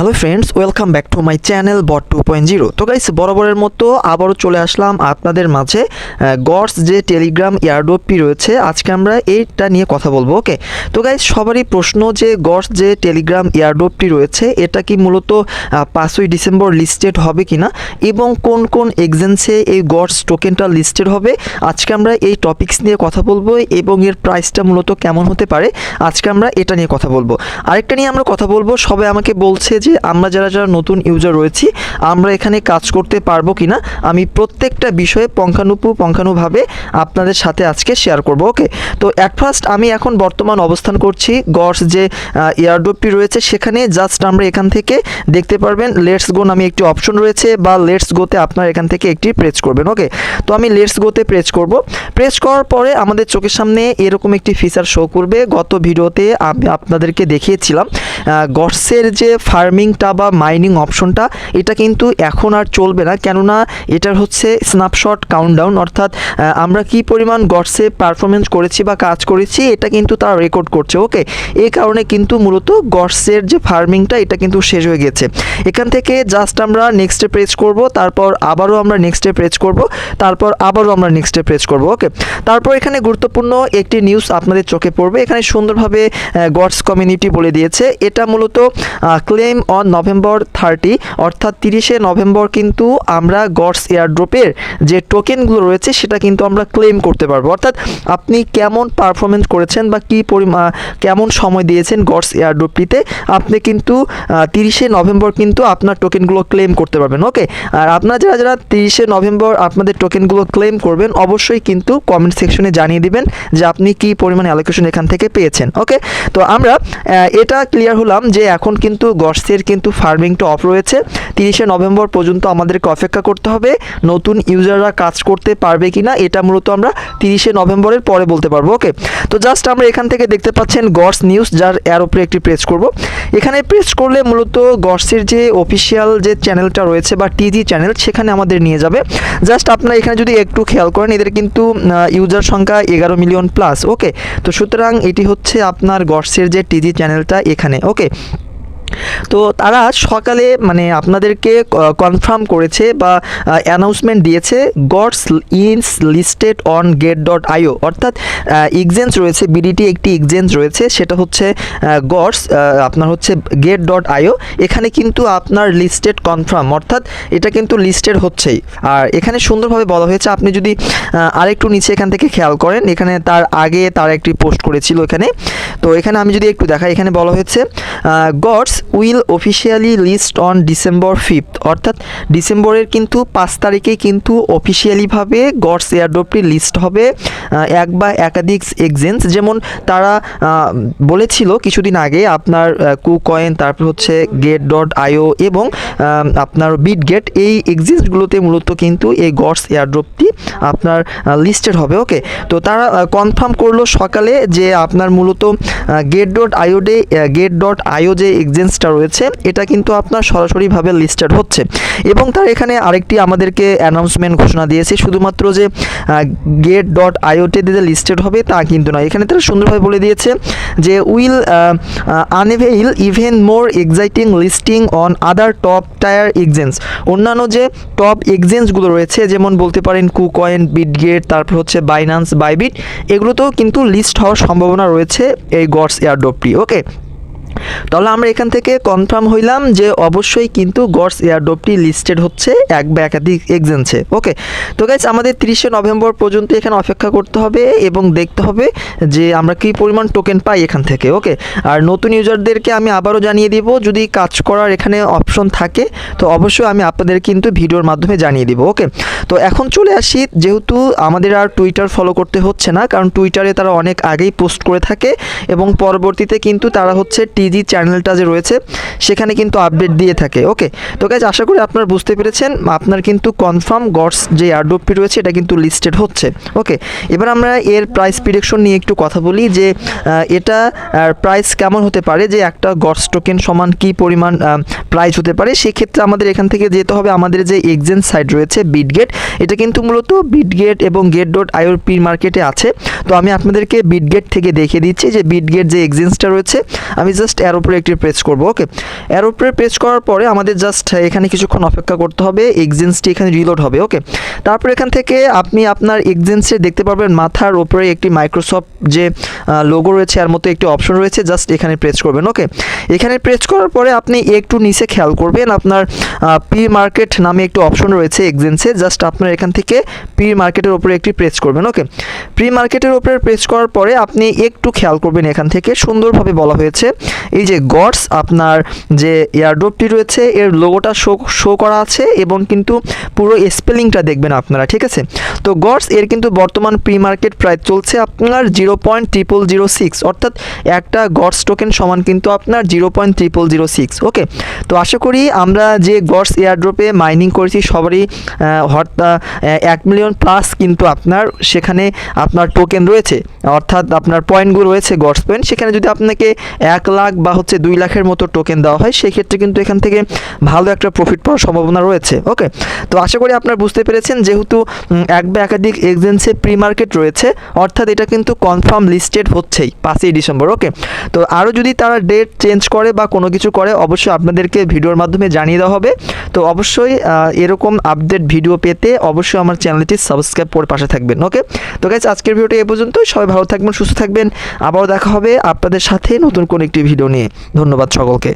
Hello friends welcome back to my channel bot two point zero তো guys বরাবরের মতো আবারও চলে আসলাম আপনাদের মাঝে গডস যে টেলিগ্রাম এয়ারডোপটি রয়েছে, আজকে আমরা এইটা নিয়ে কথা বলব ওকে তো গাইস সবারই প্রশ্ন যে গডস যে টেলিগ্রাম এয়ারডোপটি রয়েছে, এটা কি মূলত পাঁচই ডিসেম্বর লিস্টেড হবে কিনা, এবং কোন কোন এক্সেন্সে এই গডস টোকেনটা লিস্টেড হবে, আজকে আমরা এই টপিকস নিয়ে কথা বলব, এবং এর প্রাইসটা মূলত কেমন হতে পারে, আজকে আমরা এটা নিয়ে কথা বলব। আরেকটা নিয়ে আমরা কথা বলব, সবাই আমাকে বলছে যে আমরা যারা যারা নতুন ইউজার রয়েছি, আমরা এখানে কাজ করতে পারব কিনা, আমি প্রত্যেকটা বিষয়ে পঙ্খানুপু পঙ্খানুভাবে আপনাদের সাথে আজকে শেয়ার করব ওকে তো অ্যাট ফার্স্ট আমি এখন বর্তমান অবস্থান করছি গডস যে এয়ারড্রপটি রয়েছে, সেখানে জাস্ট আমরা এখান থেকে দেখতে পারবেন লেটস গো নামে একটি অপশন রয়েছে বা লেটস গোতে আপনার এখান থেকে একটি প্রেস করবেন ওকে তো আমি লেটস গোতে প্রেস করব। প্রেস করার পরে আমাদের চোখের সামনে এরকম একটি ফিচার শো করবে। গত ভিডিওতে আমি আপনাদেরকে দেখিয়েছিলাম গডসের যে ফার্মিংটা বা মাইনিং অপশনটা এটা কিন্তু এখন আর চলবে না। কেননা এটার হচ্ছে স্ন্যাপশট কাউন্টডাউন অর্থাৎ আমরা কি পরিমাণ গডসে পারফরমেন্স করেছি বা কাজ করেছি, এটা কিন্তু তারা রেকর্ড করছে ওকে এই কারণে কিন্তু মূলত গডসের যে ফার্মিংটা এটা কিন্তু শেষ হয়ে গেছে। এখান থেকে জাস্ট আমরা নেক্সটে প্রেস করব, তারপর আবারও আমরা নেক্সটে প্রেস করব, তারপর আবারও আমরা নেক্সটে প্রেস করব ওকে তারপর এখানে গুরুত্বপূর্ণ একটি নিউজ আপনাদের চোখে পড়বে। এখানে সুন্দরভাবে গডস কমিউনিটি বলে দিয়েছে। এটা মূলত ক্লেম অন নভেম্বর থার্টি অর্থাৎ তিরিশে নভেম্বর কিন্তু আমরা গডস এয়ারড্রপের যে টোকেনগুলো রয়েছে সেটা কিন্তু আমরা ক্লেম করতে পারব। অর্থাৎ আপনি কেমন পারফরমেন্স করেছেন বা কী পরিমা, কেমন সময় দিয়েছেন গডস এয়ারড্রপটিতে আপনি কিন্তু তিরিশে নভেম্বর কিন্তু আপনার টোকেনগুলো ক্লেম করতে পারবেন ওকে আর আপনারা যারা যারা তিরিশে নভেম্বর আপনাদের টোকেনগুলো ক্লেম করবেন, অবশ্যই কিন্তু কমেন্ট সেকশনে জানিয়ে দিবেন যে আপনি কী পরিমাণে অ্যালোকেশন এখান থেকে পেয়েছেন ওকে তো আমরা এটা ক্লিয়ার হলাম যে এখন কিন্তু গডসের কিন্তু ফার্মিংটা অফ রয়েছে। তিরিশে নভেম্বর পর্যন্ত আমাদেরকে অপেক্ষা করতে হবে, নতুন ইউজাররা কাজ করতে পারবে কিনা, এটা মূলত আমরা তিরিশে নভেম্বরের পরে বলতে পারব ওকে তো জাস্ট আমরা এখান থেকে দেখতে পাচ্ছেন গডস নিউজ যার এর উপরে একটি প্রেস করব। এখানে প্রেস করলে মূলত গডসের যে অফিসিয়াল যে চ্যানেলটা রয়েছে বা টিজি চ্যানেল সেখানে আমাদের নিয়ে যাবে। জাস্ট আপনারা এখানে যদি একটু খেয়াল করেন, এদের কিন্তু ইউজার সংখ্যা এগারো মিলিয়ন প্লাস ওকে তো সুতরাং এটি হচ্ছে আপনার গডসের যে টিজি চ্যানেলটা এখানে ওকে তো তারা সকালে মানে আপনাদেরকে কনফার্ম করেছে বা অ্যানাউন্সমেন্ট দিয়েছে Gods is listed on Gate dot IO অর্থাৎ এক্সচেঞ্জ রয়েছে বিডিটি একটি এক্সচেঞ্জ রয়েছে, সেটা হচ্ছে গডস আপনার হচ্ছে গেট ডট আইও এখানে কিন্তু আপনার লিস্টেড কনফার্ম অর্থাৎ এটা কিন্তু লিস্টেড হচ্ছেই। আর এখানে সুন্দরভাবে বলা হয়েছে, আপনি যদি আরেকটু নিচে এখান থেকে খেয়াল করেন, এখানে তার আগে তার একটি পোস্ট করেছিল এখানে। তো এখানে আমি যদি একটু দেখাই, এখানে বলা হয়েছে Gods will officially list on December fifth অর্থাৎ ডিসেম্বরের কিন্তু পাঁচ তারিখেই কিন্তু অফিসিয়ালিভাবে গডস এয়ারড্রপটি লিস্ট হবে এক বা একাধিক এক্সচেঞ্জ যেমন তারা বলেছিল কিছুদিন আগে আপনার কু কয়েন তারপর হচ্ছে গেট ডট আইও এবং আপনার বিট গেট এই এক্সচেঞ্জগুলোতে মূলত কিন্তু এই গডস এয়ারড্রপটি আপনার লিস্টেড হবে ওকে তো তারা কনফার্ম করল সকালে যে আপনার মূলত গেট ডট আইওডে গেট ডট আইও যে এক্সচেঞ্জটা রয়েছে, এটা কিন্তু আপনার সরাসরিভাবে লিস্টেড হচ্ছে। এবং তার এখানে আরেকটি আমাদেরকে অ্যানাউন্সমেন্ট ঘোষণা দিয়েছে, শুধুমাত্র যে গেট ডট আইওতে যে লিস্টেড হবে তা কিন্তু নয়। এখানে তারা সুন্দরভাবে বলে দিয়েছে যে, will unveil even more exciting listing on other top tier exchange অন্যান্য যে টপ এক্সচেঞ্জগুলো রয়েছে, যেমন বলতে পারেন কুকয়েন বিটগেট তারপর হচ্ছে বাইনান্স বাইবিট এগুলোতেও কিন্তু লিস্ট হওয়ার সম্ভাবনা রয়েছে এই গডস এয়ারড্রপটি ওকে তাহলে আমরা এখান থেকে কনফার্ম হইলাম যে অবশ্যই কিন্তু গডস এয়ারড্রপটি লিস্টেড হচ্ছে এক বা একাধিক এক্সেন্সে ওকে তো গাইজ আমাদের তিরিশে নভেম্বর পর্যন্ত এখানে অপেক্ষা করতে হবে এবং দেখতে হবে যে আমরা কী পরিমাণ টোকেন পাই এখান থেকে। ওকে আর নতুন ইউজারদেরকে আমি আবারও জানিয়ে দিব, যদি কাজ করার এখানে অপশন থাকে, তো অবশ্যই আমি আপনাদের কিন্তু ভিডিওর মাধ্যমে জানিয়ে দিব। ওকে তো এখন চলে আসি, যেহেতু আমাদের আর টুইটার ফলো করতে হচ্ছে না, কারণ টুইটারে তারা অনেক আগেই পোস্ট করে থাকে এবং পরবর্তীতে কিন্তু তারা হচ্ছে টিজি চ্যানেলটা যে রয়েছে, সেখানে কিন্তু আপডেট দিয়ে থাকে। ওকে তো গাইজ আশা করি আপনারা বুঝতে পেরেছেন। আপনার কিন্তু কনফার্ম গডস যে এয়ারড্রপটি রয়েছে, এটা কিন্তু লিস্টেড হচ্ছে। ওকে এবার আমরা এর প্রাইস প্রিডিকশন নিয়ে একটু কথা বলি যে এটা প্রাইস কেমন হতে পারে? যে একটা গডস টোকেন সমান কি পরিমাণ প্রাইস হতে পারে? সেক্ষেত্রে আমাদের এখান থেকে যেতে হবে আমাদের যে এক্সচেঞ্জ সাইট রয়েছে বিটগেট এটা কিন্তু মূলত বিটগেট এবং গেট ডট আইওর পি মার্কেটে আছে। তো আমি আপনাদেরকে বিটগেট থেকে দেখিয়ে দিচ্ছি যে বিটগেট যে এক্সচেঞ্জটা রয়েছে, আমি জাস্ট জাস্ট এর উপরে একটি প্রেস করব ওকে এর উপরে প্রেস করার পরে আমাদের জাস্ট এখানে কিছুক্ষণ অপেক্ষা করতে হবে এক্সেন্সটি এখানে রিলোড হবে ওকে তারপর এখান থেকে আপনি আপনার এক্সেন্সে দেখতে পারবেন মাথার উপরে একটি মাইক্রোসফট যে লোগো রয়েছে, এর মতো একটি অপশন রয়েছে জাস্ট এখানে প্রেস করবেন ওকে এখানে প্রেস করার পরে আপনি একটু নিচে খেয়াল করবেন, আপনার পি মার্কেট নামে একটি অপশন রয়েছে এক্সেন্সে জাস্ট আপনার এখান থেকে পি মার্কেটের উপরে একটি প্রেস করবেন ওকে প্রি মার্কেটের উপরে প্রেস করার পরে আপনি একটু খেয়াল করবেন এখান থেকে, সুন্দরভাবে বলা হয়েছে এই যে গডস, আপনার যে এয়ারড্রপটি রয়েছে, এর লোগোটা শো শো করা আছে এবং কিন্তু পুরো স্পেলিংটা দেখবেন আপনারা, ঠিক আছে? তো গডস, এর কিন্তু বর্তমান প্রি মার্কেট প্রায় চলছে আপনার zero point triple zero six অর্থাৎ একটা গডস টোকেন সমান কিন্তু আপনার zero point triple zero six okay তো আশা করি আমরা যে গডস এয়ারড্রপে মাইনিং করেছি, সবারই হঠাৎ এক মিলিয়ন প্লাস কিন্তু আপনার সেখানে আপনার টোকেন রয়েছে, অর্থাৎ আপনার পয়েন্টগুলো রয়েছে গডস পয়েন্ট সেখানে যদি আপনাকে এক লাখ বা হচ্ছে দুই লাখের মতো টোকেন দেওয়া হয়, সেক্ষেত্রে কিন্তু এখান থেকে ভালো একটা প্রফিট পাওয়ার সম্ভাবনা রয়েছে ওকে তো আশা করি আপনারা বুঝতে পেরেছেন যেহেতু এক বা একাধিক এক্সেন্সে প্রি মার্কেট রয়েছে, অর্থাৎ এটা কিন্তু কনফার্ম লিস্টেড হচ্ছেই পাঁচই ডিসেম্বর ওকে তো আরও যদি তারা ডেট চেঞ্জ করে বা কোনো কিছু করে, অবশ্যই আপনাদেরকে ভিডিওর মাধ্যমে জানিয়ে দেওয়া হবে। তো অবশ্যই এরকম আপডেট ভিডিও পেতে অবশ্যই আমার চ্যানেলটি সাবস্ক্রাইব করে পাশে থাকবেন ওকে তো গাইজ আজকের ভিডিওটা এ পর্যন্ত সবাই ভালো থাকবেন, সুস্থ থাকবেন। আবারও দেখা হবে আপনাদের সাথে নতুন কোনো একটি ভিডিও নিয়ে ধন্যবাদ সকলকে।